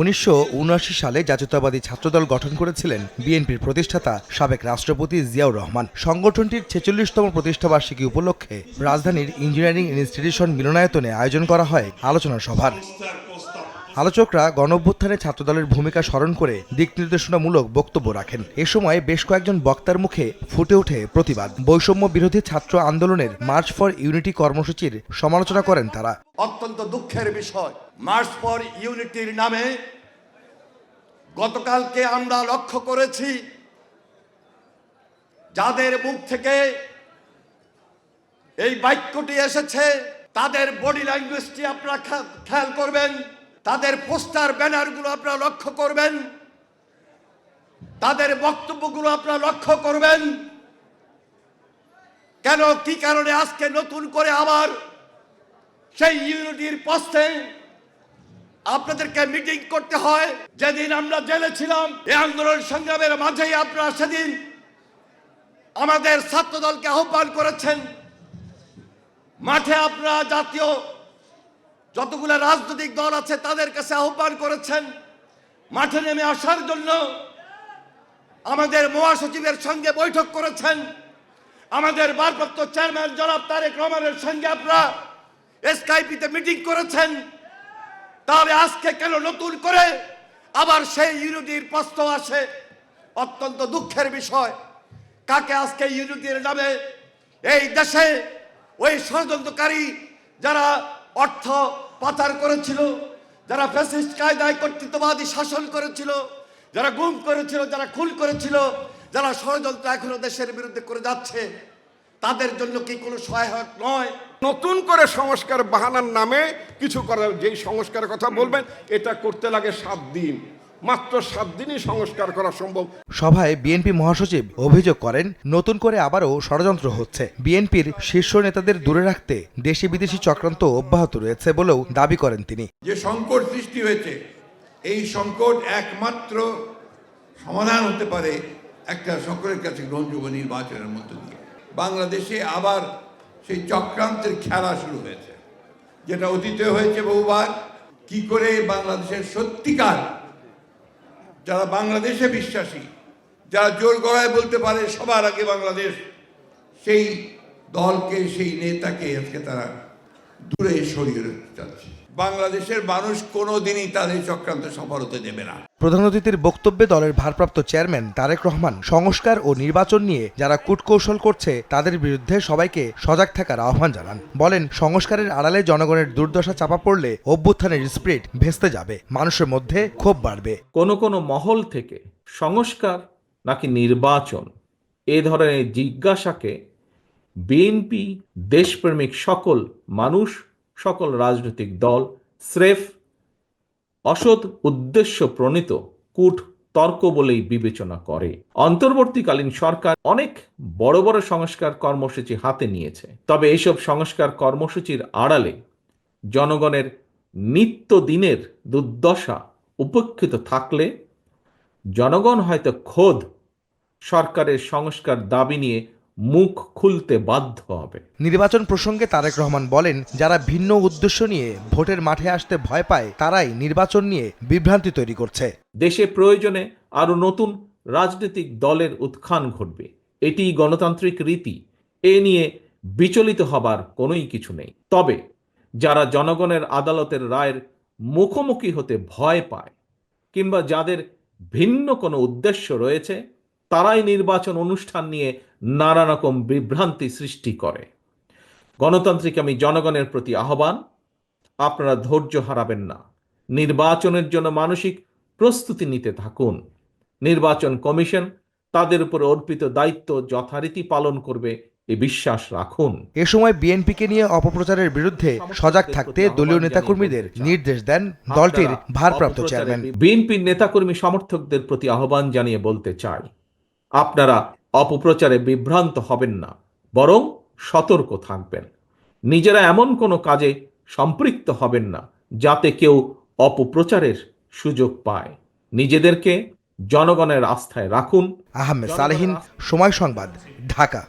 উনিশশো সালে জাতীয়তাবাদী ছাত্রদল গঠন করেছিলেন বিএনপির প্রতিষ্ঠাতা সাবেক রাষ্ট্রপতি জিয়াউর রহমান। সংগঠনটির ছেচল্লিশতম প্রতিষ্ঠাবার্ষিকী উপলক্ষে রাজধানীর ইঞ্জিনিয়ারিং ইনস্টিটিউশন মিলনায়তনে আয়োজন করা হয় আলোচনা সভার। আলোচকরা গণঅভ্যুত্থানে ছাত্রদলের ভূমিকা স্মরণ করে দিক নির্দেশনামূলক বক্তব্য রাখেন। এ সময় বেশ কয়েকজন বক্তার মুখে ফুটে ওঠে প্রতিবাদ। বৈষম্য বিরোধী ছাত্র আন্দোলনের মার্চ ফর ইউনিটি কর্মসূচির সমালোচনা করেন তারা। অত্যন্ত দুঃখের বিষয়, মার্চ ফর ইউনিটির নামে গতকালকে আমরা লক্ষ্য করেছি যাদের মুখ থেকে এই বাক্যটি এসেছে, তাদের বডি ল্যাঙ্গুয়েজটি আপনারা খেয়াল করবেন। তাদের পোস্টার ব্যানারগুলো আপনারা লক্ষ্য করবেন। তাদের বক্তব্যগুলো আপনারা লক্ষ্য করবেন। কেন, কি কারণে আজকে নতুন করে আবার সেই ইউনিটির পথে আপনাদেরকে মিটিং করতে হয়? যেদিন আমরা জেলে ছিলাম, এই আন্দোলন সংগ্রামের মাঝেই আপনারা সেদিন আমাদের ছাত্র দলকে আহ্বান করেছেন। মাঠে আপনারা জাতীয় যতগুলো রাজনৈতিক দল আছে তাদের কাছে আহ্বান করেছেন, মাঠে নেমে আসার জন্য আমাদের মহাসচিবের সঙ্গে বৈঠক করেছেন, আমাদের ভারপ্রাপ্ত চেয়ারম্যান জনাব তারেক রহমানের সঙ্গে আপনারা এসকাইপিতে মিটিং করেছেন। তাহলে আজকে কেন নতুন করে আবার সেই ইউনিটির প্রস্তাব আসে? অত্যন্ত দুঃখের বিষয়। কাকে আজকে ইউনিটির নামে এই দেশে ওই ষড়যন্ত্রকারী যারা অর্থ পাচার করেছিল, যারা ফ্যাসিস্ট কায়দায় কর্তৃত্ববাদী শাসন করেছিল, যারা গুম করেছিল, যারা খুন করেছিল, যারা ষড়যন্ত্র এখনও দেশের বিরুদ্ধে করে যাচ্ছে, তাদের জন্য কি কোনো সহায়ক নয়? নতুন করে সংস্কার বাহানার নামে কিছু করার যেই সংস্কারের কথা বলবেন, এটা করতে লাগে সাত দিন। মাত্র সাত দিনই সংস্কার করা সম্ভব। সভায় বিএনপি মহাসচিব অভিযোগ করেন নতুন করে আবারও ষড়যন্ত্র হচ্ছে। বিএনপির শীর্ষ নেতাদের দূরে রাখতে দেশি বিদেশি চক্রান্ত অব্যাহত রয়েছে বলেও দাবি করেন তিনি। যে সংকট সৃষ্টি হয়েছে এই সংকট একমাত্র সমাধান হতে পারে একটা সকলের কাছে গ্রহণযোগ্য নির্বাচনের মধ্য দিয়ে। বাংলাদেশে আবার সেই চক্রান্তের খেলা শুরু হয়েছে। যেটা অতীতে হয়েছে বহুবার কি করে বাংলাদেশের সত্যিকার যারা বাংলাদেশে বিশ্বাসী, যারা জোর গড়ায় বলতে পারে সবার আগে বাংলাদেশ, সেই দলকে, সেই নেতাকে আজকে তারা দূরে সরিয়ে রাখতে চাচ্ছে। বাংলাদেশের মানুষ কোনো দিনই তাদের চক্রান্ত সফল হতে দেবে না। প্রধান অতিথির বক্তব্যে দলের ভারপ্রাপ্ত চেয়ারম্যান তারেক রহমান সংস্কার ও নির্বাচন নিয়ে যারা কূটকৌশল করছে তাদের বিরুদ্ধে সবাইকে সজাগ থাকার আহ্বান জানান। বলেন সংস্কারের আড়ালে জনগণের দুর্দশা চাপা পড়লে অভ্যুত্থানের স্প্রিট ভেস্তে যাবে মানুষের মধ্যে ক্ষোভ বাড়বে। কোনো কোনো মহল থেকে সংস্কার নাকি নির্বাচন এ ধরনের জিজ্ঞাসাকে বিএনপি দেশপ্রেমিক সকল মানুষ সকল রাজনৈতিক দল, স্রেফ অসৎ উদ্দেশ্য প্রণীত কূট তর্ক বলেই বিবেচনা করে। অন্তর্বর্তীকালীন সরকার অনেক বড় বড় সংস্কার কর্মসূচি হাতে নিয়েছে। তবে এইসব সংস্কার কর্মসূচির আড়ালে জনগণের নিত্য দিনের দুর্দশা উপেক্ষিত থাকলে জনগণ হয়তো খোদ সরকারের সংস্কার দাবি নিয়ে মুখ খুলতে বাধ্য হবে। নির্বাচন প্রসঙ্গে তারেক রহমান বলেন যারা ভিন্ন উদ্দেশ্য নিয়ে ভোটের মাঠে আসতে ভয় পায় তারাই নির্বাচন নিয়ে বিভ্রান্তি তৈরি করছে। দেশে প্রয়োজনে আরও নতুন রাজনৈতিক দলের উত্থান ঘটবে। এটি গণতান্ত্রিক রীতি। এ নিয়ে বিচলিত হবার কোনোই কিছু নেই। তবে যারা জনগণের আদালতের রায়ের মুখোমুখি হতে ভয় পায় কিংবা যাদের ভিন্ন কোনো উদ্দেশ্য রয়েছে তারাই নির্বাচন অনুষ্ঠান নিয়ে নানা রকম বিভ্রান্তি সৃষ্টি করে। গণতান্ত্রিক আমি জনগণের প্রতি আহ্বান আপনারা ধৈর্য হারাবেন না। নির্বাচনের জন্য মানসিক প্রস্তুতি নিতে থাকুন। নির্বাচন কমিশন তাদের উপর অর্পিত দায়িত্ব যথারীতি পালন করবে এ বিশ্বাস রাখুন। এ সময় বিএনপিকে নিয়ে অপপ্রচারের বিরুদ্ধে সজাগ থাকতে দলীয় নেতাকর্মীদের নির্দেশ দেন দলটির ভারপ্রাপ্ত চেয়ারম্যান। বিএনপির নেতাকর্মী সমর্থকদের প্রতি আহ্বান জানিয়ে বলতে চাই আপনারা অপপ্রচারে বিভ্রান্ত হবেন না বরং সতর্ক থাকবেন। নিজেরা এমন কোনো কাজে সম্পৃক্ত হবেন না যাতে কেউ অপপ্রচারের সুযোগ পায়। নিজেদেরকে জনগণের আস্থায় রাখুন। আহমেদ সালেহিন সময় সংবাদ ঢাকা।